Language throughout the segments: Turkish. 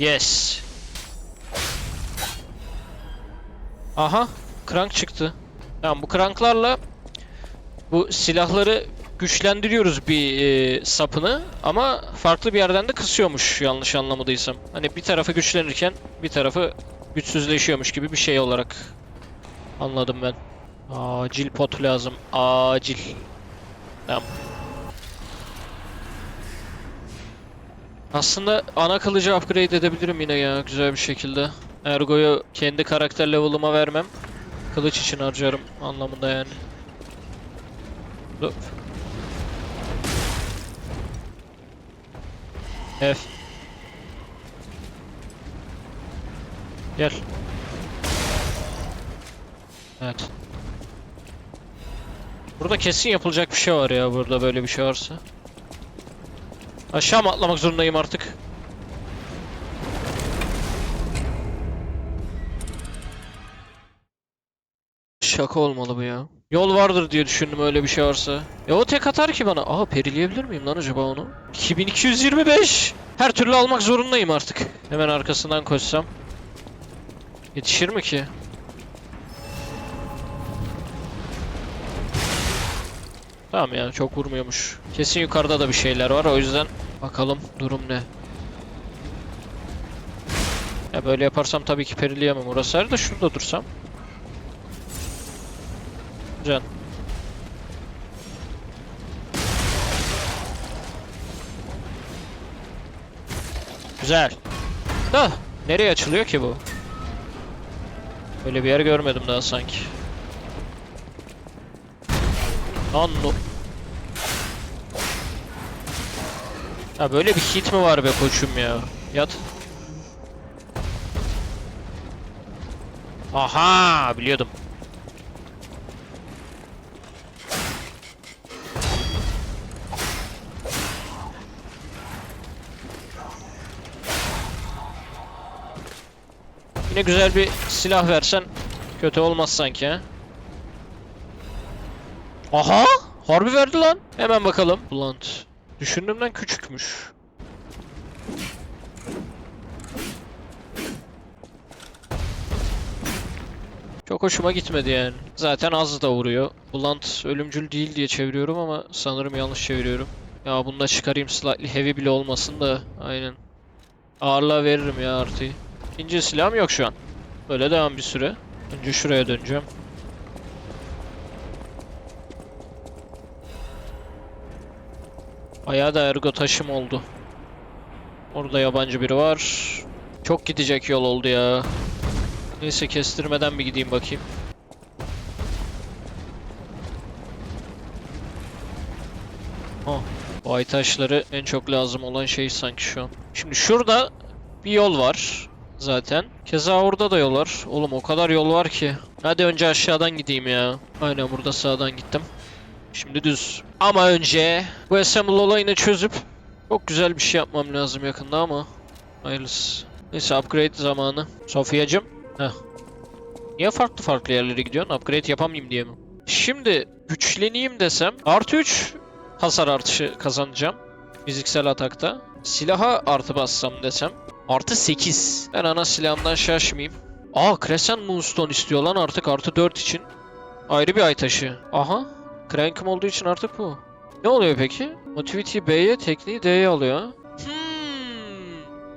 Yes. Aha, crank çıktı. Tamam bu kranklarla bu silahları güçlendiriyoruz bir e, sapını ama farklı bir yerden de kısıyormuş yanlış anlamadıysam. Hani bir tarafı güçlenirken bir tarafı güçsüzleşiyormuş gibi bir şey olarak anladım ben. Acil pot lazım. Acil. Tamam. Aslında ana kılıcı upgrade edebilirim yine ya güzel bir şekilde. Ergo'yu kendi karakter level'ıma vermem. Kılıç için harcarım anlamında yani. Dur. F. Gel. Evet. Burada kesin yapılacak bir şey var ya burada böyle bir şey varsa. Aşağı mı atlamak zorundayım artık? Şaka olmalı bu ya. Yol vardır diye düşündüm öyle bir şey varsa. E o tek atar ki bana. Aa perileyebilir miyim lan acaba onu? 2225. Her türlü almak zorundayım artık. Hemen arkasından koşsam. Yetişir mi ki? Tamam ya çok vurmuyormuş. Kesin yukarıda da bir şeyler var o yüzden bakalım durum ne. Ya böyle yaparsam tabii ki perileyemem. Orası her de şurada dursam. Can. Güzel. Da nereye açılıyor ki bu? Böyle bir yer görmedim daha sanki. Lan no- Ya böyle bir hit mi var be koçum ya? Yat. Aha biliyordum. Yine güzel bir silah versen kötü olmaz sanki ha. Aha! Harbi verdi lan. Hemen bakalım. Blunt. Düşündüğümden küçükmüş. Çok hoşuma gitmedi yani. Zaten az da vuruyor. Blunt ölümcül değil diye çeviriyorum ama sanırım yanlış çeviriyorum. Ya bunu da çıkarayım slightly heavy bile olmasın da. Aynen. Ağırlığa veririm ya artıyı. İkinci silahım yok şu an. Böyle devam bir süre. Önce şuraya döneceğim. Bayağı da ergo taşım oldu. Orada yabancı biri var. Çok gidecek yol oldu ya. Neyse kestirmeden bir gideyim bakayım. Oh, bu ay taşları en çok lazım olan şey sanki şu an. Şimdi şurada bir yol var zaten. Keza orada da yol var. Oğlum o kadar yol var ki. Hadi önce aşağıdan gideyim ya. Aynen burada sağdan gittim. Şimdi düz. Ama önce bu assemble olayını çözüp çok güzel bir şey yapmam lazım yakında ama hayırlısı. Neyse upgrade zamanı. Sofyacım. Heh. Niye farklı farklı yerlere gidiyorsun? Upgrade yapamayayım diye mi? Şimdi güçleneyim desem artı 3 hasar artışı kazanacağım. Fiziksel atakta. Silaha artı bassam desem artı 8. Ben ana silahımdan şaşmayayım. Aa Crescent Moonstone istiyor lan artık artı 4 için. Ayrı bir ay taşı. Aha. Crank'ım olduğu için artık bu. Ne oluyor peki? Motivity B'ye, tekniği D'ye alıyor. Hmm.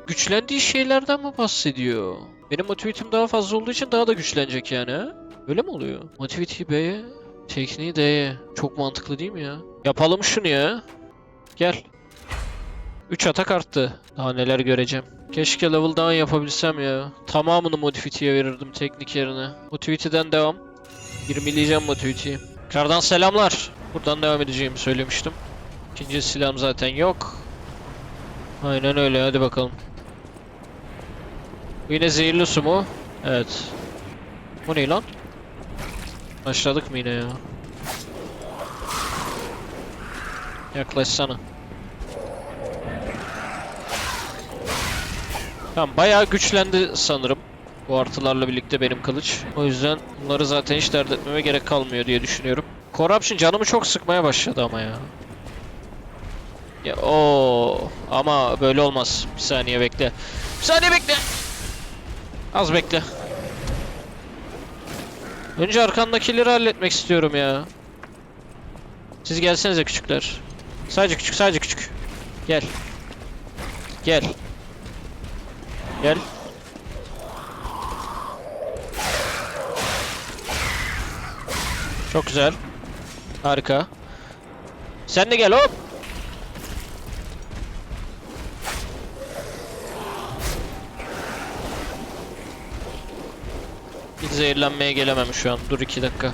Güçlendiği şeylerden mi bahsediyor? Benim motivitim daha fazla olduğu için daha da güçlenecek yani ha? Öyle mi oluyor? Motivity B'ye, tekniği D'ye. Çok mantıklı değil mi ya? Yapalım şunu ya. Gel. 3 atak arttı. Daha neler göreceğim. Keşke level down yapabilsem ya. Tamamını Motivity'ye verirdim teknik yerine. Motivity'den devam. 20'leyeceğim Motivity'yi. Kardan selamlar. Buradan devam edeceğimi söylemiştim. İkinci silahım zaten yok. Aynen öyle hadi bakalım. Bu yine zehirli su mu? Evet. Bu ne lan? Başladık mı yine ya? Yaklaşsana. Tamam bayağı güçlendi sanırım. Bu artılarla birlikte benim kılıç. O yüzden bunları zaten hiç dert etmeme gerek kalmıyor diye düşünüyorum. Corruption canımı çok sıkmaya başladı ama ya. Ya o ama böyle olmaz. Bir saniye bekle. Bir saniye bekle. Az bekle. Önce arkandakileri halletmek istiyorum ya. Siz gelsenize küçükler. Sadece küçük, sadece küçük. Gel. Gel. Gel. Çok güzel. Harika. Sen de gel hop. Hiç zehirlenmeye gelemem şu an. Dur iki dakika.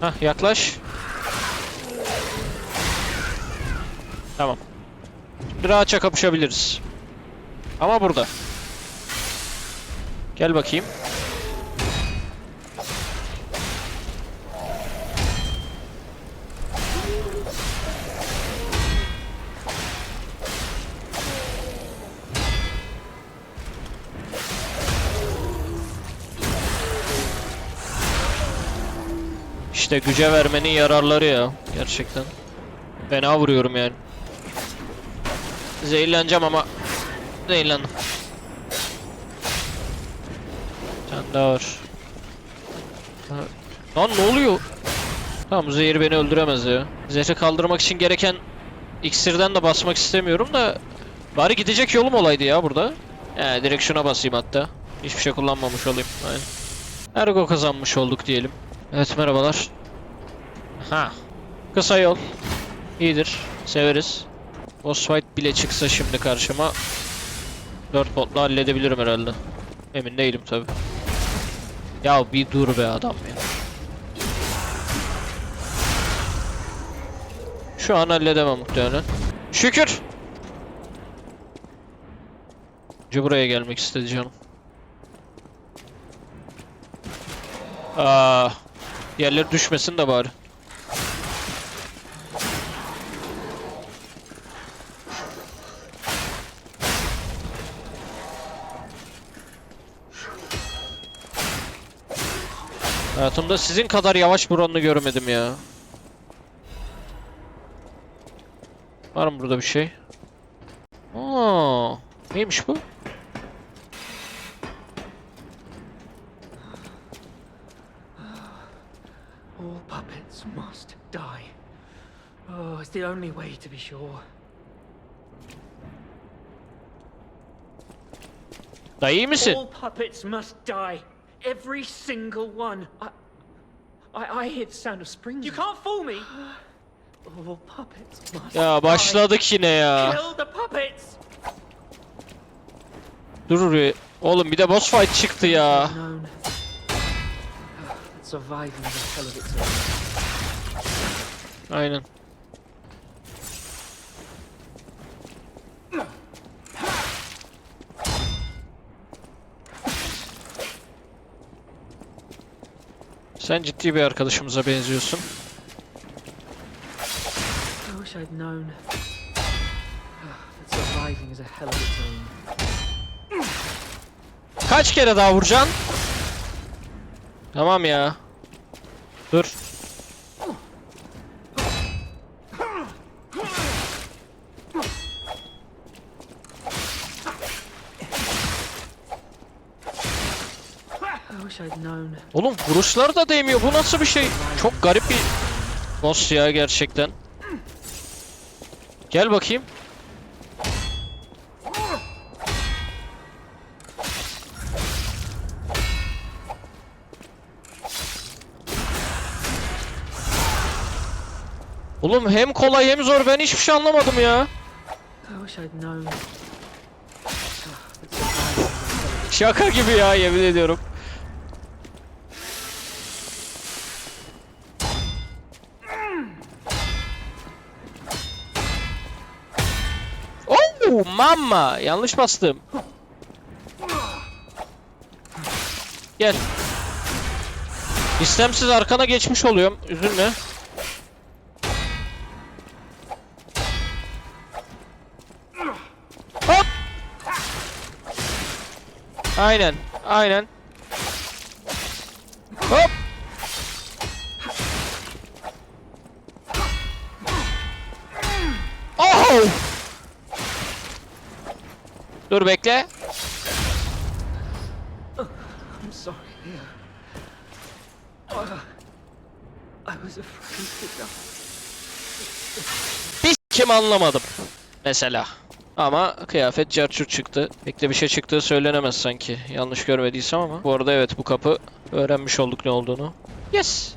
Hah yaklaş. Tamam. Şimdi rahatça kapışabiliriz. Ama burada. Gel bakayım. İşte güce vermenin yararları ya. Gerçekten. Fena vuruyorum yani. Zehirleneceğim ama zehirlendim. Ha. Lan ne oluyor? Tamam zehir beni öldüremez ya. Zehri kaldırmak için gereken iksirden de basmak istemiyorum da bari gidecek yolum olaydı ya burada. He direkt şuna basayım hatta. Hiçbir şey kullanmamış olayım. Aynen. Ergo kazanmış olduk diyelim. Evet merhabalar. Ha. Kısa yol. İyidir. Severiz. Boss fight bile çıksa şimdi karşıma 4 botla halledebilirim herhalde. Emin değilim tabi. Ya bir dur be adam ya. Şu an halledemem muhtemelen. Şükür. Buraya gelmek istedi canım. Aa, yerleri düşmesin de bari. Hayatımda sizin kadar yavaş buranını görmedim ya. Var mı burada bir şey? Aa, neymiş bu? All puppets must die. Oh, it's the only way to be sure. Dayı iyi misin? All puppets must die. Every single one. I, I, I hear the sound of springs. You can't fool me. All puppets must Ya başladık yine die. ya. Kill the puppets. Dur bir. Oğlum bir de boss fight çıktı ya. Known. Surviving is a hell of its own. Aynen. Sen ciddi bir arkadaşımıza benziyorsun. I wish I'd known. That surviving is a hell of its own. Kaç kere daha vuracaksın? Tamam ya. Dur. I'd known. Oğlum vuruşlar da değmiyor. Bu nasıl bir şey? Çok garip bir boss ya gerçekten. Gel bakayım. Oğlum hem kolay hem zor ben hiçbir şey anlamadım ya. Şaka gibi ya yemin ediyorum. Oh mama yanlış bastım. Gel. İstemsiz arkana geçmiş oluyorum. Üzülme. Hop. Aynen. Aynen. Hop. To die. Bir kim anlamadım. Mesela. Ama kıyafet carçur çıktı. Pek de bir şey çıktığı söylenemez sanki. Yanlış görmediysem ama. Bu arada evet bu kapı öğrenmiş olduk ne olduğunu. Yes.